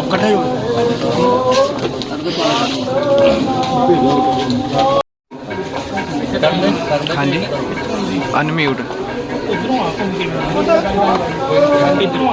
ఒక్కటే हाँ जी अनम्यूट इधरों